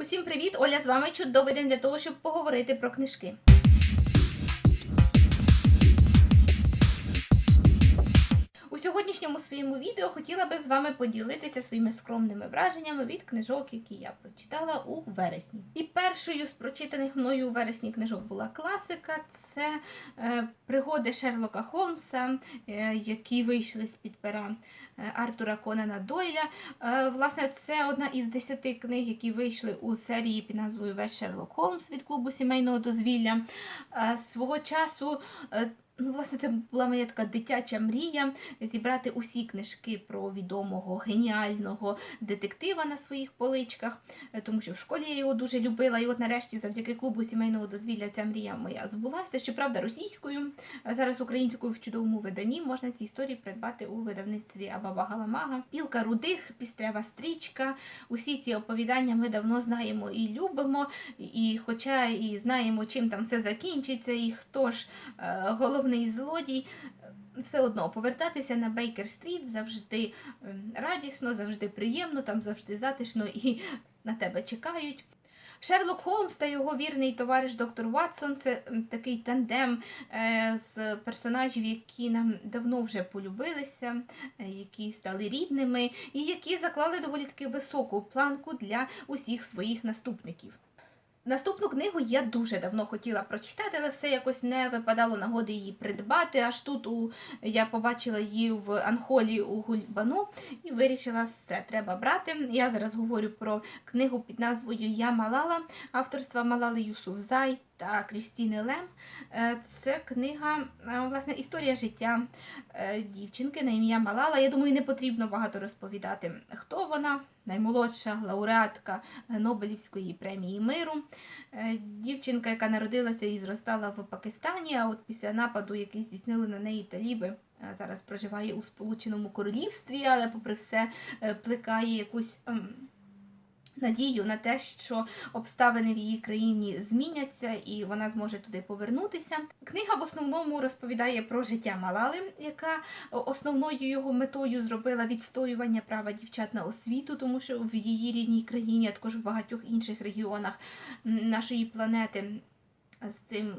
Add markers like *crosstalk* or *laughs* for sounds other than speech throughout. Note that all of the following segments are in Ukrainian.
Усім привіт! Оля з вами чудовий день для того, щоб поговорити про книжки. Сьогоднішньому своєму відео хотіла би з вами поділитися своїми скромними враженнями від книжок, які я прочитала у вересні. І першою з прочитаних мною у вересні книжок була класика. Це е, пригоди Шерлока Холмса, е, які вийшли з під пера е, Артура Конана Дойля. Власне, це одна із десяти книг, які вийшли у серії під назвою Весь Шерлок Холмс від клубу сімейного дозвілля. Свого часу. Ну, власне, це була моя така дитяча мрія зібрати усі книжки про відомого геніального детектива на своїх поличках, е, тому що в школі я його дуже любила. І от нарешті, завдяки клубу сімейного дозвілля, ця мрія моя збулася. Щоправда, російською, зараз українською в чудовому виданні можна ці історії придбати у видавництві Абаба Галамага. Пілка рудих, пістрява стрічка. Усі ці оповідання ми давно знаємо і любимо. І хоча і знаємо, чим там все закінчиться, і хто ж е, головний злодій, е, все одно повертатися на Бейкер-стріт завжди е, радісно, завжди приємно, там завжди затишно і на тебе чекають. Шерлок Холмс та його вірний товариш доктор Ватсон це такий тандем е, з персонажів, які нам давно вже полюбилися, е, які стали рідними, і які заклали доволі таки високу планку для усіх своїх наступників. Наступну книгу я дуже давно хотіла прочитати, але все якось не випадало нагоди її придбати. Аж тут у, я побачила її в Анхолі у Гульбану і вирішила, все треба брати. Я зараз говорю про книгу під назвою Я Малала авторства Малали Юсуфзай та Крістіни Лем. Е, Це книга, е, власне, історія життя е, дівчинки на ім'я Малала. Я думаю, не потрібно багато розповідати, хто вона. Наймолодша лауреатка Нобелівської премії миру. Дівчинка, яка народилася і зростала в Пакистані, а от після нападу, який здійснили на неї таліби, зараз проживає у Сполученому Королівстві, але, попри все, плекає якусь. Надію на те, що обставини в її країні зміняться і вона зможе туди повернутися. Книга в основному розповідає про життя Малали, яка основною його метою зробила відстоювання права дівчат на освіту, тому що в її рідній країні, а також в багатьох інших регіонах нашої планети з цим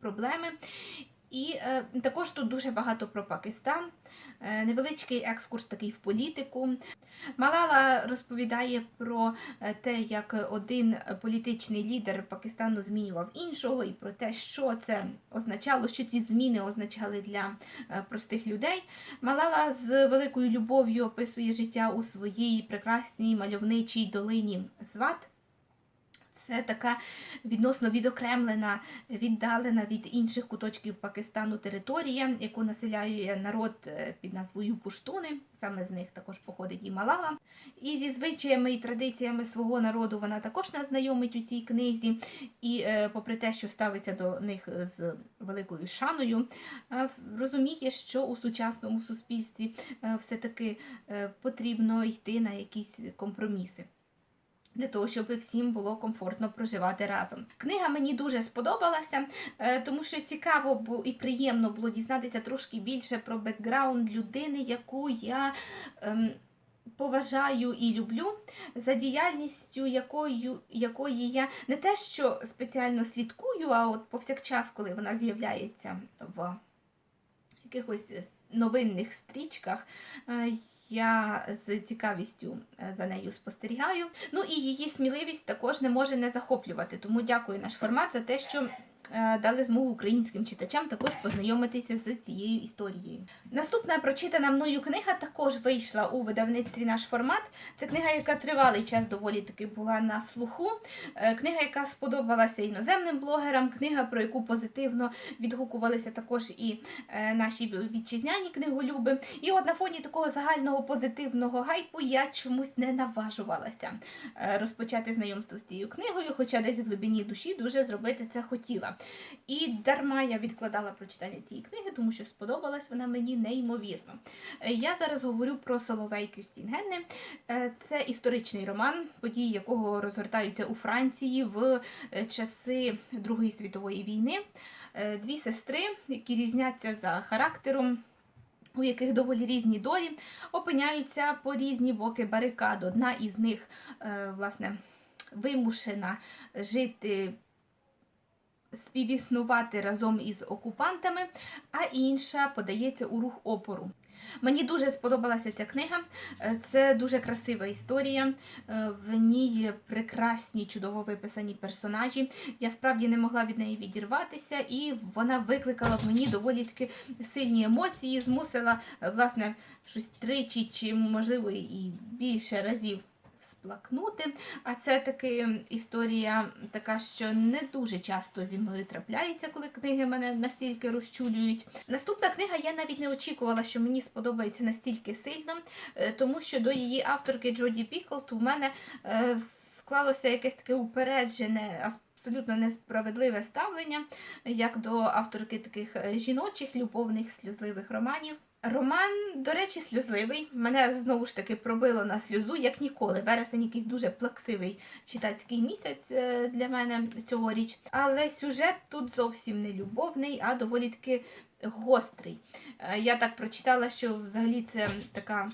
проблеми. І е, також тут дуже багато про Пакистан, е, невеличкий екскурс такий в політику. Малала розповідає про е, те, як один політичний лідер Пакистану змінював іншого, і про те, що це означало, що ці зміни означали для е, простих людей. Малала з великою любов'ю описує життя у своїй прекрасній мальовничій долині Сват. Це така відносно відокремлена, віддалена від інших куточків Пакистану територія, яку населяє народ е, під назвою Пуштуни. Саме з них також походить і Малала. І зі звичаями і традиціями свого народу вона також нас знайомить у цій книзі. І, е, попри те, що ставиться до них з великою шаною, е, розуміє, що у сучасному суспільстві все-таки потрібно йти на якісь компроміси для того, щоб всім було комфортно проживати разом. Книга мені дуже сподобалася, е, тому що цікаво було і приємно було дізнатися трошки більше про бекграунд людини, яку я. ем, Поважаю і люблю за діяльністю, якою, якої я не те, що спеціально слідкую, а от повсякчас, коли вона з'являється в якихось новинних стрічках, е, я з цікавістю е, за нею спостерігаю. Ну і її сміливість також не може не захоплювати. Тому дякую наш формат за те, що дали змогу українським читачам також познайомитися з цією історією. Наступна прочитана мною книга також вийшла у видавництві наш формат. Це книга, яка тривалий час доволі таки була на слуху. Е, Книга, яка сподобалася іноземним блогерам, книга, про яку позитивно відгукувалися також і е, наші вітчизняні книголюби. І от на фоні такого загального позитивного гайпу я чомусь не наважувалася е, розпочати знайомство з цією книгою, хоча десь в глибині душі дуже зробити це хотіла. І дарма я відкладала прочитання цієї книги, тому що сподобалась вона мені неймовірно. Е, Я зараз говорю про Соловей Крістін Генне. Е, Це історичний роман, події якого розгортаються у Франції в е, часи Другої світової війни. Дві сестри, які різняться за характером. У яких доволі різні долі опиняються по різні боки барикад. Одна із них, власне, вимушена жити. Співіснувати разом із окупантами, а інша подається у рух опору. Мені дуже сподобалася ця книга. Е, Це дуже красива історія. Е, В ній прекрасні, чудово виписані персонажі. Я справді не могла від неї відірватися, і вона викликала в мені доволі таки сильні емоції, змусила е, власне щось тричі чи можливо і більше разів. Сплакнути, а це таки історія така, що не дуже часто зі мною трапляється, коли книги мене настільки розчулюють. Наступна книга я навіть не очікувала, що мені сподобається настільки сильно, е, тому що до її авторки Джоді Піклт у мене е, склалося якесь таке упереджене, абсолютно несправедливе ставлення, як до авторки таких е, жіночих, любовних, сльозливих романів. Роман, до речі, сльозливий. Мене знову ж таки пробило на сльозу, як ніколи. Вересень якийсь дуже плаксивий читацький місяць е, для мене цьогоріч. Але сюжет тут зовсім не любовний, а доволі таки гострий. Е, Я так прочитала, що взагалі це така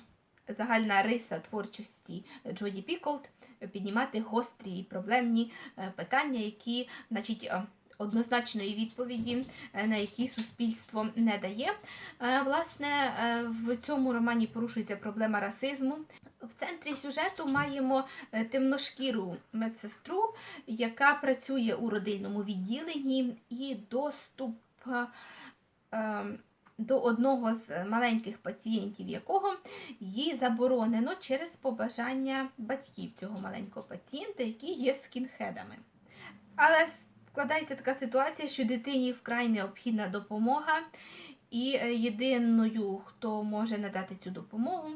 загальна риса творчості Джоді Піколт піднімати гострі і проблемні е, питання, які, значить, однозначної відповіді, е, на які суспільство не дає. Е, Власне, е, в цьому романі порушується проблема расизму. В центрі сюжету маємо темношкіру медсестру, яка працює у родильному відділенні, і доступ до одного з маленьких пацієнтів якого їй заборонено через побажання батьків цього маленького пацієнта, які є скінхедами. Але складається така ситуація, що дитині вкрай необхідна допомога, і е, єдиною, хто може надати цю допомогу,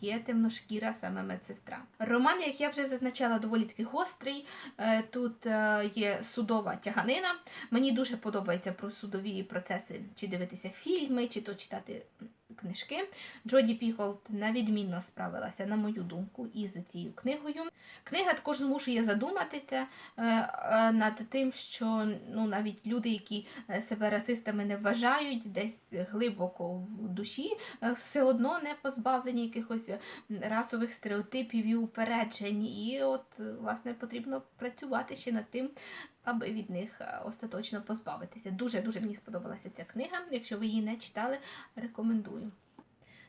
є темношкіра саме медсестра. Роман, як я вже зазначала, доволі таки гострий. Е, Тут е, є судова тяганина. Мені дуже подобається про судові процеси, чи дивитися фільми, чи то читати книжки. Джоді Піколт навідмінно справилася, на мою думку, із цією книгою. Книга також змушує задуматися е, е, над тим, що ну, навіть люди, які е, себе расистами не вважають, десь глибоко в душі, все одно не позбавлені якихось расових стереотипів і упереджень. І от, власне, потрібно працювати ще над тим, аби від них е, остаточно позбавитися. Дуже-дуже мені сподобалася ця книга. Якщо ви її не читали, рекомендую.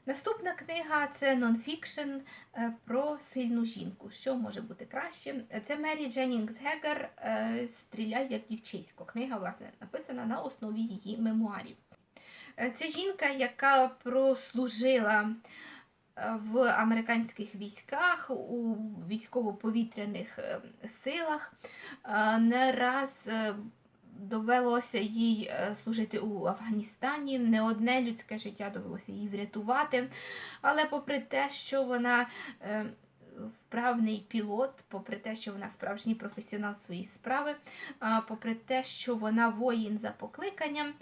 Наступна книга це нонфікшн е, про сильну жінку. Що може бути краще? Це Мері Дженнінгс Гегер е, Стріляй як дівчисько. Книга, власне, написана на основі її мемуарів. Це жінка, яка прослужила в американських військах у військово-повітряних е, силах. Е, Не раз е, довелося їй служити у Афганістані. Не одне людське життя довелося їй врятувати. Але попри те, що вона вправний пілот, попри те, що вона справжній професіонал своєї справи, попри те, що вона воїн за покликанням,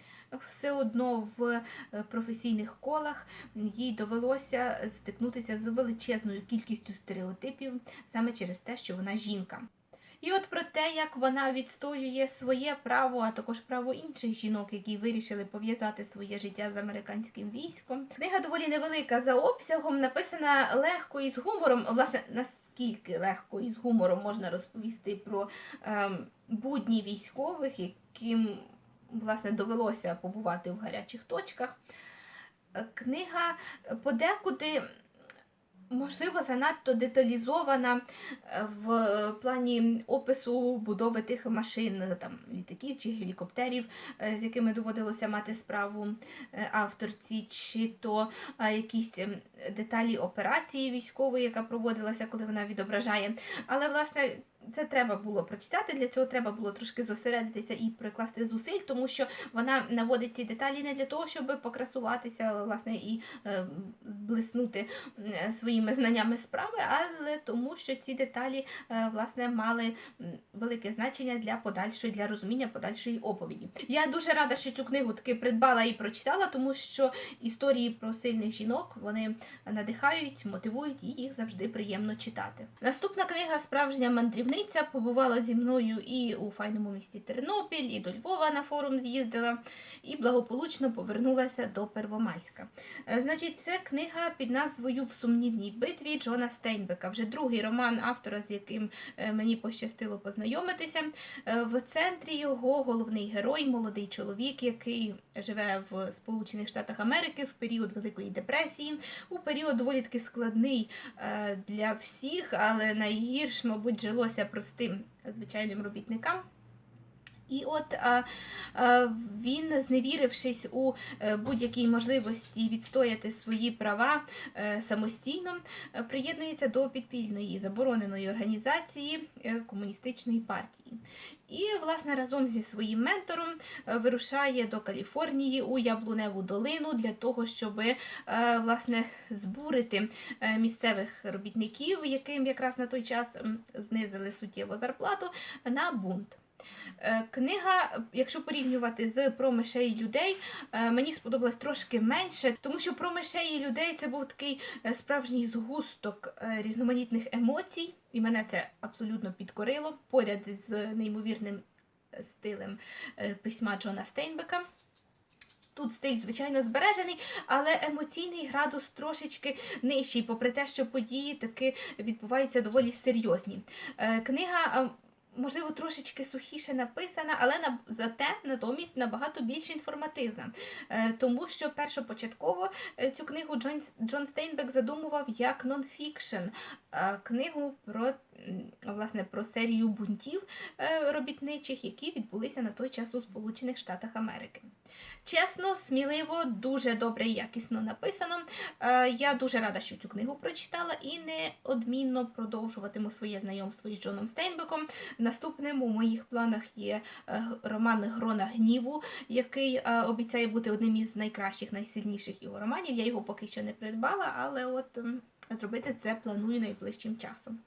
все одно в е, професійних колах їй довелося стикнутися з величезною кількістю стереотипів саме через те, що вона жінка. І от про те, як вона відстоює своє право, а також право інших жінок, які вирішили пов'язати своє життя з американським військом. Книга доволі невелика за обсягом, написана легко і з гумором. Власне, наскільки легко і з гумором можна розповісти про ем, будні військових, яким власне довелося побувати в гарячих точках. Е, Книга подекуди. Можливо, занадто деталізована е, в плані опису будови тих машин, е, там літаків чи гелікоптерів, е, з якими доводилося мати справу е, авторці, чи то е, якісь ем, деталі операції військової, яка проводилася, коли вона відображає. Але власне. Це треба було прочитати, для цього треба було трошки зосередитися і прикласти зусиль, тому що вона наводить ці деталі не для того, щоб покрасуватися власне, і е, блиснути е, своїми знаннями справи, але тому, що ці деталі е, власне мали велике значення для подальшої, для розуміння подальшої оповіді. Я дуже рада, що цю книгу таки придбала і прочитала, тому що історії про сильних жінок вони надихають, мотивують і їх завжди приємно читати. Наступна книга Справжня мандрівниця річниця. Побувала зі мною і у файному місті Тернопіль, і до Львова на форум з'їздила, і благополучно повернулася до Первомайська. Е, Значить, це книга під назвою В сумнівній битві Джона Стейнбека. Вже другий роман автора, з яким е, мені пощастило познайомитися. Е, В центрі його головний герой, молодий чоловік, який живе в Сполучених Штатах Америки в період Великої депресії, у період доволі таки складний для всіх, але найгірш, мабуть, жилося простим звичайним робітникам. І от а, а, він, зневірившись у е, будь-якій можливості відстояти свої права е, самостійно, е, приєднується до підпільної забороненої організації комуністичної партії. І, власне, разом зі своїм ментором вирушає до Каліфорнії у Яблуневу долину для того, щоб власне збурити місцевих робітників, яким якраз на той час знизили суттєво зарплату, на бунт. Е, Книга, якщо порівнювати з про мишей людей, е, мені сподобалась трошки менше, тому що про мишей людей це був такий е, справжній згусток різноманітних емоцій, і мене це абсолютно підкорило поряд з неймовірним стилем письма Джона Стейнбека. Тут стиль, звичайно, збережений, але емоційний градус трошечки нижчий, попри те, що події таки відбуваються доволі серйозні. Книга. Можливо, трошечки сухіше написана, але на, зате натомість набагато більш інформативна. Е, тому що першопочатково е, цю книгу Джон, Стейнбек задумував як нонфікшн, книгу про, власне, про серію бунтів е, робітничих, які відбулися на той час у Сполучених Штатах Америки. Чесно, сміливо, дуже добре і якісно написано. Е, Я дуже рада, що цю книгу прочитала і неодмінно продовжуватиму своє знайомство із Джоном Стейнбеком. Наступним у моїх планах є е, роман Грона гніву, який обіцяє бути одним із найкращих, найсильніших його романів. Я його поки що не придбала, але от зробити це планую найближчим часом.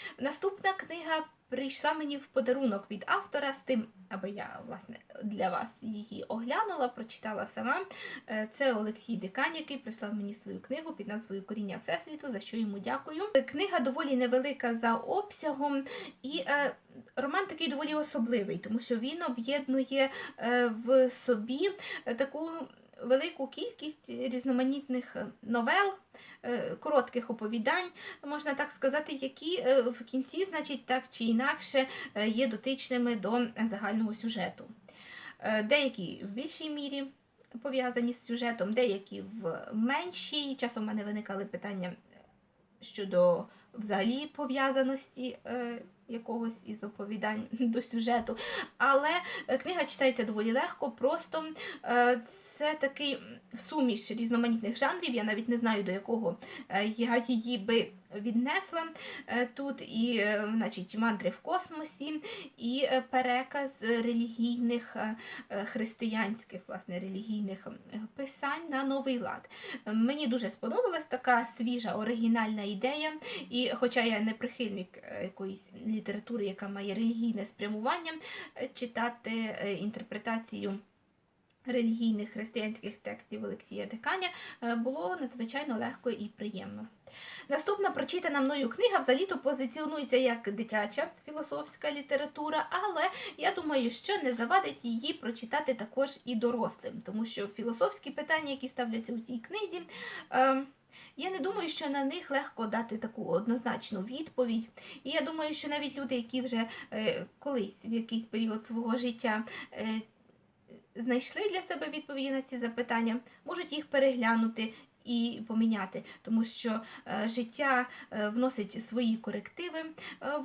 Наступна книга прийшла мені в подарунок від автора з тим, аби я власне для вас її оглянула, прочитала сама. Е, Це Олексій Дикань, який прислав мені свою книгу під назвою Коріння Всесвіту, за що йому дякую. Е, Книга доволі невелика за обсягом, і е, роман такий доволі особливий, тому що він об'єднує е, в собі е, таку велику кількість різноманітних е, новел, е, коротких оповідань, можна так сказати, які е, в кінці, значить, так чи інакше є дотичними до загального сюжету. Деякі в більшій мірі пов'язані з сюжетом, деякі в меншій. Часом в мене виникали питання щодо взагалі пов'язаності е, якогось із оповідань *laughs* до сюжету. Але е, книга читається доволі легко, просто е, це такий суміш різноманітних жанрів. Я навіть не знаю, до якого е, я її би віднесла. Е, Тут і е, значить, мантри в космосі, і е, переказ релігійних християнських власне, релігійних писань на новий лад. Мені дуже сподобалась така свіжа оригінальна ідея, і хоча я не прихильник якоїсь літератури, яка має релігійне спрямування, читати інтерпретацію. Релігійних християнських текстів Олексія Диканя е, було надзвичайно легко і приємно. Наступна прочитана мною книга взагалі-то позиціонується як дитяча філософська література, але я думаю, що не завадить її прочитати також і дорослим, тому що філософські питання, які ставляться у цій книзі, е, я не думаю, що на них легко дати таку однозначну відповідь. І я думаю, що навіть люди, які вже е, колись в якийсь період свого життя знайшли для себе відповіді на ці запитання, можуть їх переглянути. І поміняти, тому що е, життя е, вносить свої корективи е,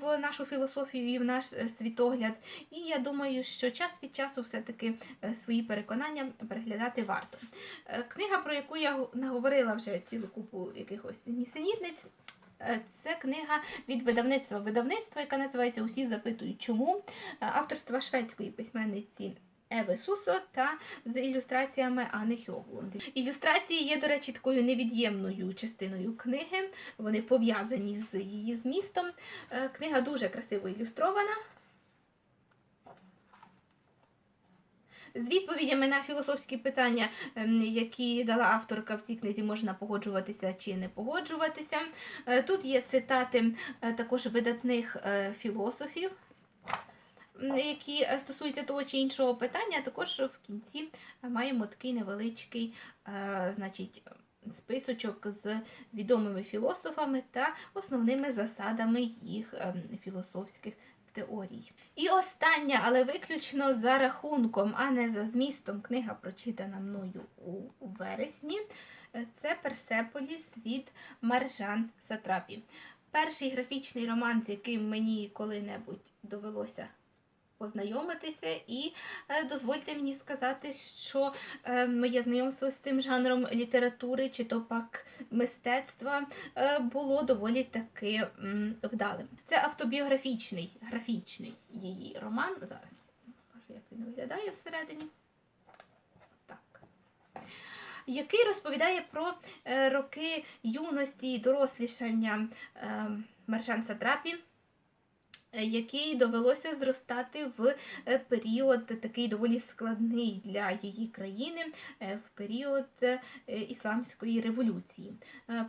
в нашу філософію і в наш світогляд. І я думаю, що час від часу все-таки свої переконання переглядати варто. Книга, про яку я наговорила вже цілу купу якихось нісенітниць. Це книга від видавництва видавництва, яка називається Усі запитують чому авторства шведської письменниці Еви Сусо та з ілюстраціями Ани Хьоглунд. Ілюстрації є, до речі, такою невід'ємною частиною книги. Вони пов'язані з її змістом. Е, Книга дуже красиво ілюстрована. З відповідями на філософські питання, ем, які дала авторка в цій книзі, можна погоджуватися чи не погоджуватися. Е, Тут є цитати е, також видатних філософів. Які е, стосуються того чи іншого питання, також в кінці е, маємо такий невеличкий е, значить, списочок з відомими філософами та основними засадами їх філософських теорій. І остання, але виключно за рахунком, а не за змістом, книга прочитана мною у вересні. Це Персеполіс від Маржан Сатрапі. Перший графічний роман, з яким мені коли-небудь довелося познайомитися, і е, дозвольте мені сказати, що е, моє знайомство з цим жанром літератури чи то пак мистецтва е, було доволі таки вдалим. Це автобіографічний графічний її роман. Зараз покажу, як він виглядає всередині. Який розповідає про роки юності і дорослішання Маржан Сатрапі, е, який довелося зростати в е, період такий доволі складний для її країни, е, в період Ісламської революції.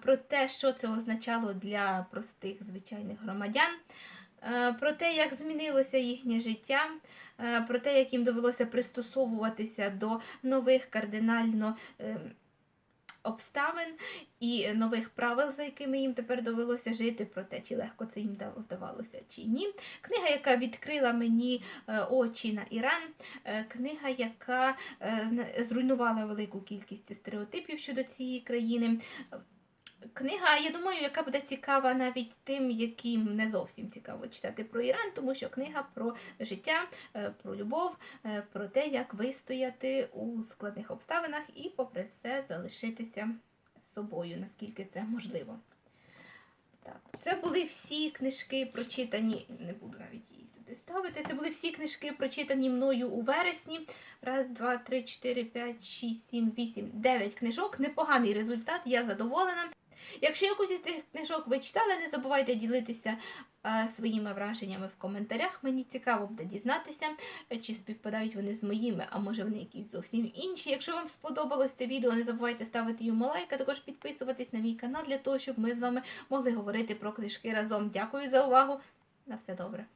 Про те, що це означало для простих звичайних громадян. Про те, як змінилося їхнє життя, про те, як їм довелося пристосовуватися до нових кардинально е, обставин і нових правил, за якими їм тепер довелося жити, про те, чи легко це їм вдавалося чи ні. Книга, яка відкрила мені е, очі на Іран, е, книга, яка е, зруйнувала велику кількість стереотипів щодо цієї країни. Книга, я думаю, яка буде цікава навіть тим, яким не зовсім цікаво читати про Іран, тому що книга про життя, е, про любов, е, про те, як вистояти у складних обставинах і, попри все, залишитися собою, наскільки це можливо. Так, це були всі книжки прочитані, не буду навіть її сюди ставити. Це були всі книжки, прочитані мною у вересні. Раз, два, три, чотири, п'ять, шість, сім, вісім, дев'ять книжок. Непоганий результат, я задоволена. Якщо якусь із цих книжок ви читали, не забувайте ділитися е, своїми враженнями в коментарях. Мені цікаво буде дізнатися, чи співпадають вони з моїми, а може вони якісь зовсім інші. Якщо вам сподобалось це відео, не забувайте ставити йому лайк, а також підписуватись на мій канал для того, щоб ми з вами могли говорити про книжки разом. Дякую за увагу. На все добре.